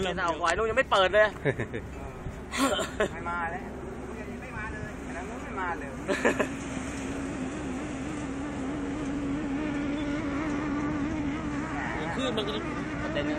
เนี่ยเอาควายลูกยังไม่เปิดเลย ไม่มาแล้วไม่มาเลยอันนั้นไม่มาเลยขึ้นมันก็เต้นเนี่ย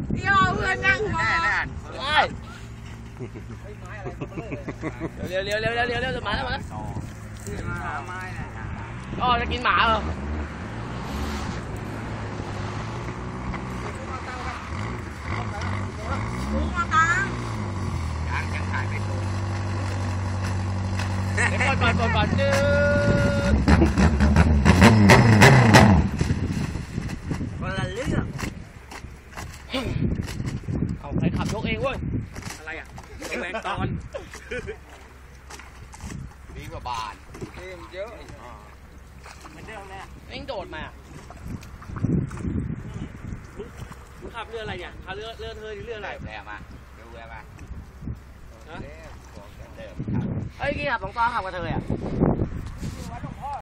เอ้ยเลี้ยวแล้วเลี้ยวแล้ว เดี๋ยวเอาเพื่อนนั่งรอ แน่แน่ เลี้ยวเลี้ยวเลี้ยวเลี้ยวเลี้ยวเลี้ยวจะมาแล้วมาแล้ว มาหาไม้นะ อ๋อจะกินหมาเหรอ หมูมาตัง ยังยังขายไม่ถูก เดี๋ยวก่อนก่อนก่อนก่อนจืด คนละเรื่อง ง ยกเองเว้ย อะไรอะแหวนตอนดีกว่าบาทเกมเยอะเหมือนเดิมเลยแม่งโดดมามึงขับเรืออะไรเนี่ยขับเรือเรือเธอหรือเรืออะไรแรงมาดูแรงมาฮะเดิมครับเฮ้ยกี่ขับสองต่อขับกับเธออะ